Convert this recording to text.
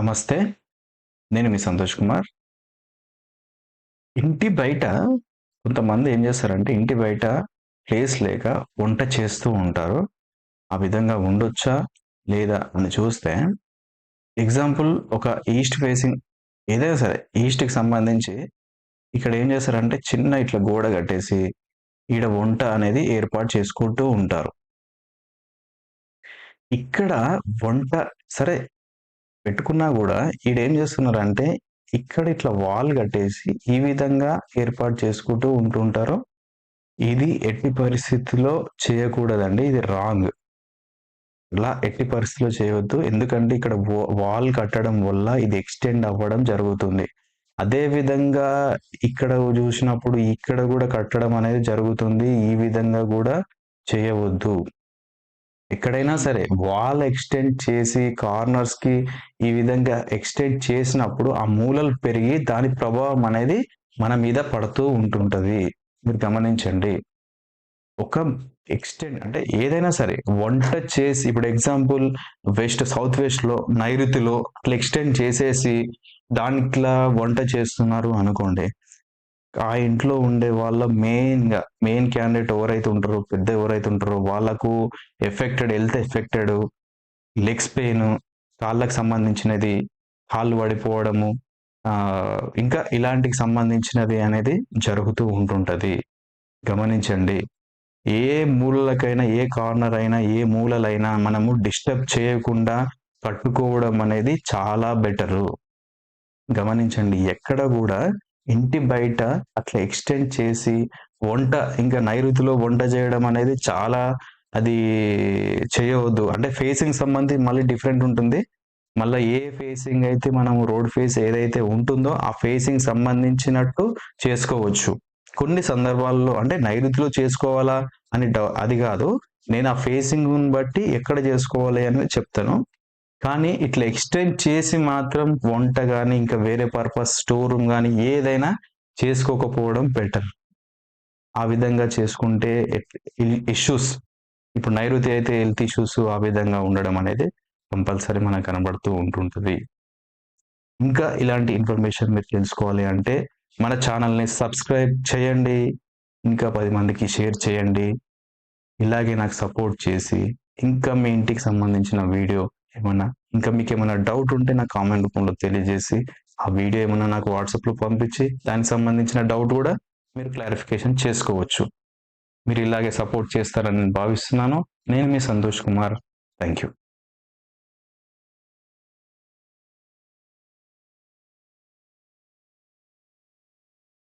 నమస్తే. నేను మీ సంతోష్ కుమార్. ఇంటి బయట కొంతమంది ఏం చేస్తారంటే ఇంటి బయట ప్లేస్ లేక వంట చేస్తూ ఉంటారు. ఆ విధంగా ఉండొచ్చా? లేదా? అని చూస్తే ఎగ్జాంపుల్ ఒక ఈస్ట్ ఫేసింగ్ ఏదైనా సరే ఈస్ట్కి సంబంధించి ఇక్కడ ఏం చేస్తారంటే చిన్న ఇట్లా గోడ కట్టేసి ఈడ వంట అనేది ఏర్పాటు చేసుకుంటూ ఉంటారు. ఇక్కడ వంట సరే పెట్టుకున్నా కూడా ఈడేం చేస్తున్నారంటే ఇక్కడ ఇట్లా వాల్ కట్టేసి ఈ విధంగా ఏర్పాటు చేసుకుంటూ ఉంటుంటారు ఇది ఎట్టి పరిస్థితిలో చేయకూడదండి. ఇది రాంగ్. ఇలా ఎట్టి పరిస్థితిలో చేయవద్దు. ఎందుకంటే ఇక్కడ వాల్ కట్టడం వల్ల ఇది ఎక్స్టెండ్ అవ్వడం జరుగుతుంది. అదే విధంగా ఇక్కడ చూసినప్పుడు ఇక్కడ కూడా కట్టడం అనేది జరుగుతుంది. ఈ విధంగా కూడా చేయవద్దు. ఎక్కడైనా సరే వాల్ ఎక్స్టెండ్ చేసి కార్నర్స్కి ఈ విధంగా ఎక్స్టెండ్ చేసినప్పుడు ఆ మూలలు పెరిగి దాని ప్రభావం అనేది మన మీద పడుతూ ఉంటుంటది. మీరు గమనించండి. ఒక ఎక్స్టెండ్ అంటే ఏదైనా సరే వంట చేసి ఇప్పుడు ఎగ్జాంపుల్ వెస్ట్ సౌత్ వెస్ట్లో నైరుతిలో అట్లా ఎక్స్టెండ్ చేసేసి దానిట్లా వంట చేస్తున్నారు అనుకోండి ఆ ఇంట్లో ఉండే వాళ్ళ మెయిన్గా మెయిన్ క్యాండిడేట్ ఎవరైతే ఉంటారో పెద్ద ఎవరైతే ఉంటారో వాళ్ళకు affected health affected legs pain కాళ్ళకు సంబంధించినది కాళ్ళు పడిపోవడము ఇంకా ఇలాంటికి సంబంధించినది అనేది జరుగుతూ ఉంటుంటుంది. గమనించండి. ఏ మూలలకైనా ఏ కార్నర్ అయినా ఏ మూలలైనా మనము డిస్టర్బ్ చేయకుండా కట్టుకోవడం అనేది చాలా బెటరు గమనించండి ఎక్కడ కూడా ఇంటి బయట అట్లా ఎక్స్టెండ్ చేసి వంట ఇంకా నైరుతిలో వంట చేయడం అనేది చాలా అది చేయవద్దు. అంటే ఫేసింగ్ సంబంధించి మళ్ళీ డిఫరెంట్ ఉంటుంది. మళ్ళీ ఏ ఫేసింగ్ అయితే మనం రోడ్ ఫేస్ ఏదైతే ఉంటుందో ఆ ఫేసింగ్ సంబంధించినట్టు చేసుకోవచ్చు. కొన్ని సందర్భాల్లో అంటే నైరుతిలో చేసుకోవాలా అని అది కాదు. నేను ఆ ఫేసింగ్ బట్టి ఎక్కడ చేసుకోవాలి అని చెప్తాను. కానీ ఇట్లా ఎక్స్టెండ్ చేసి మాత్రం వంట కానీ ఇంకా వేరే పర్పస్ స్టోర్ రూమ్ కానీ ఏదైనా చేసుకోకపోవడం బెటర్. ఆ విధంగా చేసుకుంటే ఇష్యూస్ ఇప్పుడు నైరుతి అయితే హెల్త్ ఇష్యూస్ ఆ విధంగా ఉండడం అనేది కంపల్సరీ మనకు కనబడుతూ ఉంటుంటుంది. ఇంకా ఇలాంటి ఇన్ఫర్మేషన్ మీరు తెలుసుకోవాలి అంటే మన ఛానల్ని సబ్స్క్రైబ్ చేయండి ఇంకా పది మందికి షేర్ చేయండి. ఇలాగే నాకు సపోర్ట్ చేసి ఇంకా మీ ఇంటికి సంబంధించిన వీడియో ఏమన్నా? ఇంకా మీకు ఏమైనా డౌట్ ఉంటే నాకు కామెంట్ రూపంలో తెలియజేసి ఆ వీడియో ఏమైనా నాకు వాట్సాప్లో పంపించి దానికి సంబంధించిన డౌట్ కూడా మీరు క్లారిఫికేషన్ చేసుకోవచ్చు. మీరు ఇలాగే సపోర్ట్ చేస్తారని నేను భావిస్తున్నాను. నేను మీ సంతోష్ కుమార్. Thank you